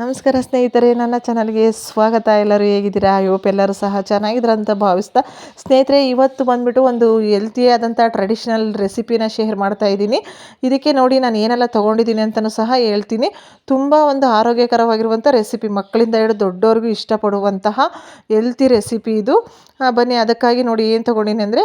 ನಮಸ್ಕಾರ ಸ್ನೇಹಿತರೆ, ನನ್ನ ಚಾನಲ್ಗೆ ಸ್ವಾಗತ. ಎಲ್ಲರೂ ಹೇಗಿದ್ದೀರಾ? ಹೋಪ್ ಎಲ್ಲರೂ ಸಹ ಚೆನ್ನಾಗಿದ್ದೀರ ಅಂತ ಭಾವಿಸ್ತಾ ಸ್ನೇಹಿತರೆ, ಇವತ್ತು ಬಂದ್ಬಿಟ್ಟು ಒಂದು ಹೆಲ್ತಿಯಾದಂಥ ಟ್ರೆಡಿಷನಲ್ ರೆಸಿಪಿನ ಶೇರ್ ಮಾಡ್ತಾ ಇದ್ದೀನಿ. ಇದಕ್ಕೆ ನೋಡಿ ನಾನು ಏನೆಲ್ಲ ತೊಗೊಂಡಿದ್ದೀನಿ ಅಂತಲೂ ಸಹ ಹೇಳ್ತೀನಿ. ತುಂಬ ಒಂದು ಆರೋಗ್ಯಕರವಾಗಿರುವಂಥ ರೆಸಿಪಿ ಮಕ್ಕಳಿಂದ ಹಿಡಿದು ದೊಡ್ಡವ್ರಿಗೂ ಇಷ್ಟಪಡುವಂತಹ ಹೆಲ್ತಿ ರೆಸಿಪಿ ಇದು. ಬನ್ನಿ, ಅದಕ್ಕಾಗಿ ನೋಡಿ ಏನು ತೊಗೊಂಡಿನಿ ಅಂದರೆ,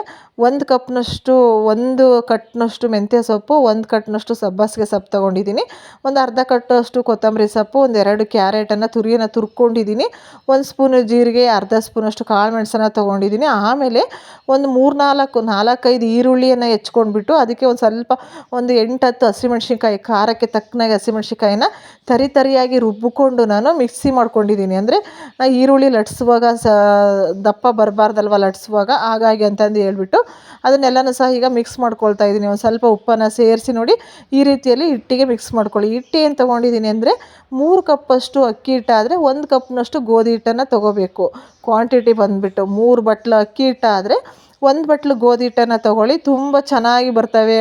ಒಂದು ಕಪ್ನಷ್ಟು, ಒಂದು ಕಟ್ನಷ್ಟು ಮೆಂತ್ಯ ಸೊಪ್ಪು, ಒಂದು ಕಟ್ನಷ್ಟು ಸಬ್ಬಸಿಗೆ ಸೊಪ್ಪು ತೊಗೊಂಡಿದ್ದೀನಿ. ಒಂದು ಅರ್ಧ ಕಟ್ಟಷ್ಟು ಕೊತ್ತಂಬರಿ ಸೊಪ್ಪು, ಒಂದು ಎರಡು ಕ್ಯಾರೆಟನ್ನು ತುರಿಯನ್ನು ತುರ್ಕೊಂಡಿದ್ದೀನಿ. ಒಂದು ಸ್ಪೂನು ಜೀರಿಗೆ, ಅರ್ಧ ಸ್ಪೂನಷ್ಟು ಕಾಳು ಮೆಣಸನ್ನು ತೊಗೊಂಡಿದ್ದೀನಿ. ಆಮೇಲೆ ಒಂದು ಮೂರು ನಾಲ್ಕು ನಾಲ್ಕೈದು ಈರುಳ್ಳಿಯನ್ನು ಹೆಚ್ಕೊಂಡ್ಬಿಟ್ಟು ಅದಕ್ಕೆ ಒಂದು ಸ್ವಲ್ಪ ಒಂದು ಎಂಟು ಹತ್ತು ಹಸಿಮೆಣ್ಸಿನ್ಕಾಯಿ, ಖಾರಕ್ಕೆ ತಕ್ಕನಾಗಿ ಹಸಿಮೆಣ್ಸಿನ್ಕಾಯಿನ ತರಿ ತರಿಯಾಗಿ ರುಬ್ಬಿಕೊಂಡು ನಾನು ಮಿಕ್ಸಿ ಮಾಡ್ಕೊಂಡಿದ್ದೀನಿ. ಅಂದರೆ ಈರುಳ್ಳಿ ಲಟ್ಸುವಾಗ ಸ, ದಪ್ಪ ಬರಬಾರ್ದಲ್ವ ಲಟ್ಸುವಾಗ, ಹಾಗಾಗಿ ಅಂತಂದು ಹೇಳ್ಬಿಟ್ಟು ಅದನ್ನೆಲ್ಲನೂ ಸಹ ಈಗ ಮಿಕ್ಸ್ ಮಾಡ್ಕೊಳ್ತಾ ಇದ್ದೀನಿ. ಒಂದು ಸ್ವಲ್ಪ ಉಪ್ಪನ್ನು ಸೇರಿಸಿ ನೋಡಿ ಈ ರೀತಿಯಲ್ಲಿ ಹಿಟ್ಟಿಗೆ ಮಿಕ್ಸ್ ಮಾಡ್ಕೊಳ್ಳಿ. ಹಿಟ್ಟಿ ಏನು ತೊಗೊಂಡಿದ್ದೀನಿ ಅಂದರೆ ಮೂರು ಕಪ್ಪಷ್ಟು ಅಕ್ಕಿ ಹಿಟ್ಟಾದರೆ ಒಂದು ಕಪ್ನಷ್ಟು ಗೋಧಿ ಹಿಟ್ಟನ್ನು ತೊಗೋಬೇಕು. ಕ್ವಾಂಟಿಟಿ ಬಂದುಬಿಟ್ಟು ಮೂರು ಬಟ್ಲು ಅಕ್ಕಿ ಹಿಟ್ಟಾದರೆ ಒಂದು ಬಟ್ಲು ಗೋಧಿ ಹಿಟ್ಟನ್ನು ತೊಗೊಳ್ಳಿ ತುಂಬ ಚೆನ್ನಾಗಿ ಬರ್ತವೆ.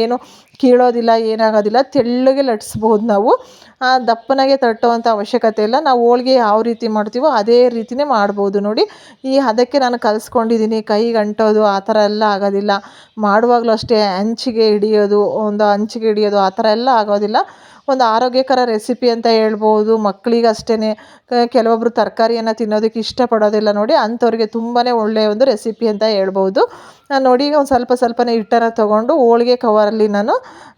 ಏನು ಕೀಳೋದಿಲ್ಲ ಏನಾಗೋದಿಲ್ಲ ತೆಳ್ಳಗೆ ಲಟ್ಸ್ಬೋದು ನಾವು. ಆ, ದಪ್ಪನಾಗೆ ತಟ್ಟುವಂಥ ಅವಶ್ಯಕತೆ ಇಲ್ಲ. ನಾವು ಹೋಳಿಗೆ ಯಾವ ರೀತಿ ಮಾಡ್ತೀವೋ ಅದೇ ರೀತಿಯೇ ಮಾಡ್ಬೋದು ನೋಡಿ. ಈ ಅದಕ್ಕೆ ನಾನು ಕಲಿಸ್ಕೊಂಡಿದ್ದೀನಿ ಕೈಗೆ ಅಂಟೋದು ಆ ಥರ ಎಲ್ಲ ಆಗೋದಿಲ್ಲ. ಮಾಡುವಾಗಲೂ ಅಷ್ಟೇ ಹಂಚಿಗೆ ಹಿಡಿಯೋದು ಒಂದು ಹಂಚಿಗೆ ಹಿಡಿಯೋದು ಆ ಥರ ಎಲ್ಲ ಆಗೋದಿಲ್ಲ. ಒಂದು ಆರೋಗ್ಯಕರ ರೆಸಿಪಿ ಅಂತ ಹೇಳ್ಬೋದು. ಮಕ್ಕಳಿಗೆ ಅಷ್ಟೇ ಕೆಲವೊಬ್ಬರು ತರಕಾರಿಯನ್ನು ತಿನ್ನೋದಕ್ಕೆ ಇಷ್ಟಪಡೋದಿಲ್ಲ ನೋಡಿ, ಅಂಥವ್ರಿಗೆ ತುಂಬಾ ಒಳ್ಳೆಯ ಒಂದು ರೆಸಿಪಿ ಅಂತ ಹೇಳ್ಬೋದು. ನಾನು ನೋಡಿ, ಈಗ ಒಂದು ಸ್ವಲ್ಪ ಸ್ವಲ್ಪನೇ ಹಿಟ್ಟನ್ನು ತೊಗೊಂಡು ಹೋಳಿಗೆ ಕವರಲ್ಲಿ ನಾನು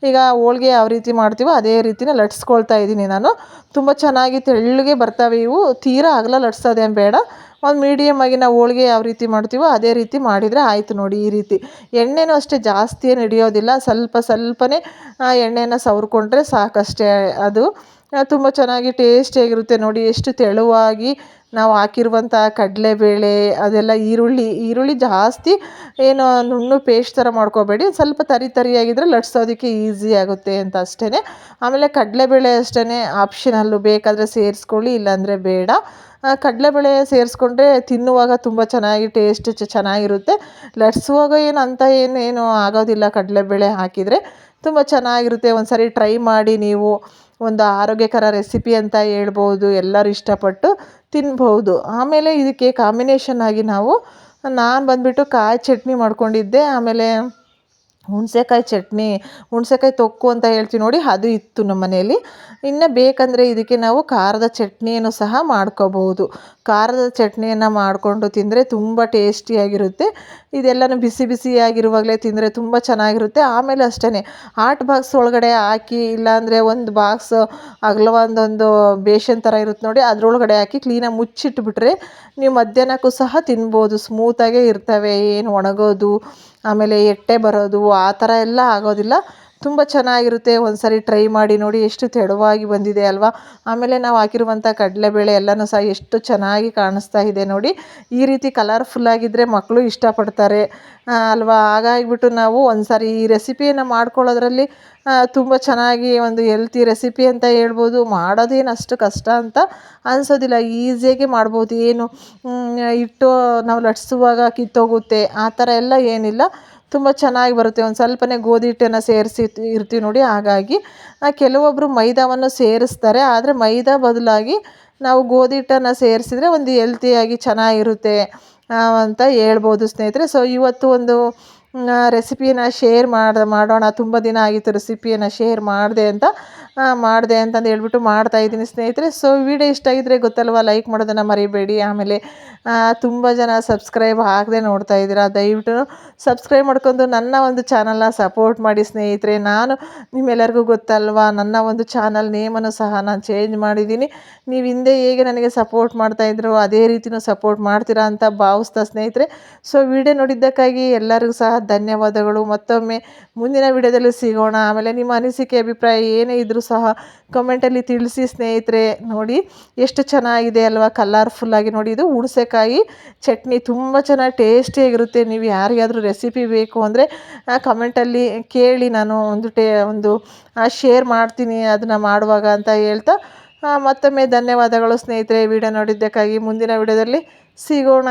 ಈಗ ಹೋಳಿಗೆ ಯಾವ ರೀತಿ ಮಾಡ್ತೀವೋ ಅದೇ ರೀತಿನೇ ಲಟ್ಸ್ಕೊಳ್ತಾ ಇದ್ದೀನಿ ನಾನು. ತುಂಬ ಚೆನ್ನಾಗಿ ತೆಳ್ಳಗೆ ಬರ್ತವೆ ಇವು. ತೀರಾ ಅಗಲ ಲಟ್ಸೋದೇನು ಬೇಡ. ಒಂದು ಮೀಡಿಯಮ್ ಆಗಿ ನಾವು ಹೋಳ್ಗೆ ಯಾವ ರೀತಿ ಮಾಡ್ತೀವೋ ಅದೇ ರೀತಿ ಮಾಡಿದರೆ ಆಯಿತು ನೋಡಿ ಈ ರೀತಿ. ಎಣ್ಣೆನೂ ಅಷ್ಟೇ ಜಾಸ್ತಿ ಏನು ಹಿಡಿಯೋದಿಲ್ಲ. ಸ್ವಲ್ಪ ಸ್ವಲ್ಪನೇ ಎಣ್ಣೆನ ಸವರ್ಕೊಂಡ್ರೆ ಸಾಕಷ್ಟೇ ಅದು. ತುಂಬ ಚೆನ್ನಾಗಿ ಟೇಸ್ಟಿಯಾಗಿರುತ್ತೆ ನೋಡಿ, ಎಷ್ಟು ತೆಳುವಾಗಿ ನಾವು ಹಾಕಿರುವಂಥ ಕಡಲೆಬೇಳೆ, ಅದೆಲ್ಲ ಈರುಳ್ಳಿ ಈರುಳ್ಳಿ ಜಾಸ್ತಿ ಏನು ನುಣ್ಣು ಪೇಸ್ಟ್ ಥರ ಮಾಡ್ಕೋಬೇಡಿ. ಸ್ವಲ್ಪ ತರಿ ತರಿಯಾಗಿದ್ದರೆ ಲಟ್ಸೋದಕ್ಕೆ ಈಸಿ ಆಗುತ್ತೆ ಅಂತ ಅಷ್ಟೇ ಆಮೇಲೆ ಕಡಲೆಬೇಳೆ ಅಷ್ಟೇ ಆಪ್ಷನಲ್ಲು ಬೇಕಾದರೆ ಸೇರಿಸ್ಕೊಳ್ಳಿ, ಇಲ್ಲಾಂದರೆ ಬೇಡ. ಕಡಲೆಬೇಳೆ ಸೇರಿಸ್ಕೊಂಡ್ರೆ ತಿನ್ನುವಾಗ ತುಂಬ ಚೆನ್ನಾಗಿ ಟೇಸ್ಟ್ ಚೆನ್ನಾಗಿರುತ್ತೆ. ಲಟ್ಸುವಾಗ ಏನು ಅಂತ ಏನೇನು ಆಗೋದಿಲ್ಲ ಕಡಲೆಬೇಳೆ ಹಾಕಿದರೆ. ತುಂಬ ಚೆನ್ನಾಗಿರುತ್ತೆ. ಒಂದು ಸಾರಿ ಟ್ರೈ ಮಾಡಿ ನೀವು. ಒಂದು ಆರೋಗ್ಯಕರ ರೆಸಿಪಿ ಅಂತ ಹೇಳ್ಬೋದು, ಎಲ್ಲರೂ ಇಷ್ಟಪಟ್ಟು ತಿನ್ಬೋದು. ಆಮೇಲೆ ಇದಕ್ಕೆ ಕಾಂಬಿನೇಷನ್ ಆಗಿ ನಾವು, ನಾನು ಬಂದುಬಿಟ್ಟು ಕಾಯಿ ಚಟ್ನಿ ಮಾಡಿಕೊಂಡಿದ್ದೆ. ಆಮೇಲೆ ಹುಣಸೆಕಾಯಿ ಚಟ್ನಿ, ಹುಣಸೆಕಾಯಿ ತೊಕ್ಕು ಅಂತ ಹೇಳ್ತೀವಿ ನೋಡಿ, ಅದು ಇತ್ತು ನಮ್ಮ ಮನೆಯಲ್ಲಿ. ಇನ್ನು ಬೇಕಂದರೆ ಇದಕ್ಕೆ ನಾವು ಖಾರದ ಚಟ್ನಿಯನ್ನು ಸಹ ಮಾಡ್ಕೋಬಹುದು. ಖಾರದ ಚಟ್ನಿಯನ್ನು ಮಾಡಿಕೊಂಡು ತಿಂದರೆ ತುಂಬ ಟೇಸ್ಟಿಯಾಗಿರುತ್ತೆ ಇದೆಲ್ಲನೂ ಬಿಸಿ ಬಿಸಿಯಾಗಿರುವಾಗಲೇ ತಿಂದರೆ ತುಂಬ ಚೆನ್ನಾಗಿರುತ್ತೆ. ಆಮೇಲೆ ಅಷ್ಟೇ ಆಟ್ ಬಾಕ್ಸ್ ಒಳಗಡೆ ಹಾಕಿ, ಇಲ್ಲಾಂದರೆ ಒಂದು ಬಾಕ್ಸ್ ಅಗಲವಾದೊಂದು ಬೇಷನ್ ಥರ ಇರುತ್ತೆ ನೋಡಿ, ಅದರೊಳಗಡೆ ಹಾಕಿ ಕ್ಲೀನಾಗಿ ಮುಚ್ಚಿಟ್ಬಿಟ್ರೆ ನೀವು ಮಧ್ಯಾಹ್ನಕ್ಕೂ ಸಹ ತಿನ್ಬೋದು. ಸ್ಮೂತಾಗೇ ಇರ್ತವೆ, ಏನು ಒಣಗೋದು ಆಮೇಲೆ ಎಟ್ಟೆ ಬರೋದು ಆ ಥರ ಎಲ್ಲ ಆಗೋದಿಲ್ಲ. ತುಂಬ ಚೆನ್ನಾಗಿರುತ್ತೆ. ಒಂದು ಸರಿ ಟ್ರೈ ಮಾಡಿ ನೋಡಿ ಎಷ್ಟು ತೆಳುವಾಗಿ ಬಂದಿದೆ ಅಲ್ವಾ? ಆಮೇಲೆ ನಾವು ಹಾಕಿರುವಂಥ ಕಡಲೆಬೇಳೆ ಎಲ್ಲನೂ ಸಹ ಎಷ್ಟು ಚೆನ್ನಾಗಿ ಕಾಣಿಸ್ತಾ ಇದೆ ನೋಡಿ. ಈ ರೀತಿ ಕಲರ್ಫುಲ್ಲಾಗಿದ್ದರೆ ಮಕ್ಕಳು ಇಷ್ಟಪಡ್ತಾರೆ ಅಲ್ವಾ? ಹಾಗಾಗಿಬಿಟ್ಟು ನಾವು ಒಂದು ಸಾರಿ ಈ ರೆಸಿಪಿಯನ್ನು ಮಾಡ್ಕೊಳ್ಳೋದ್ರಲ್ಲಿ ತುಂಬ ಚೆನ್ನಾಗಿ ಒಂದು ಹೆಲ್ತಿ ರೆಸಿಪಿ ಅಂತ ಹೇಳ್ಬೋದು. ಮಾಡೋದೇನು ಅಷ್ಟು ಕಷ್ಟ ಅಂತ ಅನಿಸೋದಿಲ್ಲ. ಈಸಿಯಾಗಿ ಮಾಡ್ಬೋದು. ಏನು ಇಟ್ಟು ನಾವು ಲಟ್ಸುವಾಗ ಕಿತ್ತೋಗುತ್ತೆ. ಆ ಥರ ಎಲ್ಲ ಏನಿಲ್ಲ. ತುಂಬ ಚೆನ್ನಾಗಿ ಬರುತ್ತೆ. ಒಂದು ಸ್ವಲ್ಪನೇ ಗೋಧಿ ಹಿಟ್ಟನ್ನು ಸೇರಿಸಿ ಇರ್ತೀವಿ ನೋಡಿ. ಹಾಗಾಗಿ ಕೆಲವೊಬ್ಬರು ಮೈದಾವನ್ನು ಸೇರಿಸ್ತಾರೆ. ಆದರೆ ಮೈದಾ ಬದಲಾಗಿ ನಾವು ಗೋಧಿ ಹಿಟ್ಟನ್ನು ಸೇರಿಸಿದ್ರೆ ಒಂದು ಹೆಲ್ತಿಯಾಗಿ ಚೆನ್ನಾಗಿರುತ್ತೆ ಅಂತ ಹೇಳ್ಬೋದು ಸ್ನೇಹಿತರೆ. ಸೊ ಇವತ್ತು ಒಂದು ರೆಸಿಪಿಯನ್ನು ಶೇರ್ ಮಾಡಿ, ಮಾಡೋಣ. ತುಂಬ ದಿನ ಆಗಿತ್ತು ರೆಸಿಪಿಯನ್ನು ಶೇರ್ ಮಾಡಿದೆ ಅಂತ. ಮಾಡಿದೆ ಅಂತಂದು ಹೇಳ್ಬಿಟ್ಟು ಮಾಡ್ತಾ ಇದ್ದೀನಿ ಸ್ನೇಹಿತರೆ. ಸೊ ವಿಡಿಯೋ ಇಷ್ಟ ಆಗಿದ್ರೆ ಗೊತ್ತಲ್ವ ಲೈಕ್ ಮಾಡೋದನ್ನು ಮರಿಬೇಡಿ. ಆಮೇಲೆ ತುಂಬ ಜನ ಸಬ್ಸ್ಕ್ರೈಬ್ ಆಗದೆ ನೋಡ್ತಾ ಇದ್ದೀರಾ, ದಯವಿಟ್ಟು ಸಬ್ಸ್ಕ್ರೈಬ್ ಮಾಡ್ಕೊಂಡು ನನ್ನ ಒಂದು ಚಾನಲ್ನ ಸಪೋರ್ಟ್ ಮಾಡಿ ಸ್ನೇಹಿತರೆ. ನಾನು ನಿಮ್ಮೆಲ್ಲರಿಗೂ ಗೊತ್ತಲ್ವಾ, ನನ್ನ ಒಂದು ಚಾನಲ್ ನೇಮನ್ನು ಸಹ ನಾನು ಚೇಂಜ್ ಮಾಡಿದ್ದೀನಿ. ನೀವು ಹಿಂದೆ ಹೇಗೆ ನನಗೆ ಸಪೋರ್ಟ್ ಮಾಡ್ತಾಯಿದ್ರು ಅದೇ ರೀತಿಯೂ ಸಪೋರ್ಟ್ ಮಾಡ್ತೀರಾ ಅಂತ ಭಾವಿಸ್ತಾ ಸ್ನೇಹಿತರೆ. ಸೊ ವಿಡಿಯೋ ನೋಡಿದ್ದಕ್ಕಾಗಿ ಎಲ್ಲರಿಗೂ ಸಹ ಧನ್ಯವಾದಗಳು. ಮತ್ತೊಮ್ಮೆ ಮುಂದಿನ ವಿಡಿಯೋದಲ್ಲಿ ಸಿಗೋಣ. ಆಮೇಲೆ ನಿಮ್ಮ ಅನಿಸಿಕೆ, ಅಭಿಪ್ರಾಯ ಏನೇ ಇದ್ದರೂ ಸಹ ಕಮೆಂಟಲ್ಲಿ ತಿಳಿಸಿ ಸ್ನೇಹಿತರೆ ನೋಡಿ ಎಷ್ಟು ಚೆನ್ನಾಗಿದೆ ಅಲ್ವಾ ಕಲರ್ಫುಲ್ಲಾಗಿ ನೋಡಿ. ಇದು ಹುಣಸೆಕಾಯಿ ಚಟ್ನಿ ತುಂಬ ಚೆನ್ನಾಗಿ ಟೇಸ್ಟಿಯಾಗಿರುತ್ತೆ ನೀವು ಯಾರಿಗಾದರೂ ರೆಸಿಪಿ ಬೇಕು ಅಂದರೆ ಕಮೆಂಟಲ್ಲಿ ಕೇಳಿ ನಾನು ಒಂದು ಟೇ, ಒಂದು ಶೇರ್ ಮಾಡ್ತೀನಿ ಅದನ್ನು ಮಾಡುವಾಗ ಅಂತ ಹೇಳ್ತಾ ಮತ್ತೊಮ್ಮೆ ಧನ್ಯವಾದಗಳು ಸ್ನೇಹಿತರೆ. ವಿಡಿಯೋ ನೋಡಿದ್ದಕ್ಕಾಗಿ ಮುಂದಿನ ವಿಡಿಯೋದಲ್ಲಿ ಸಿಗೋಣ.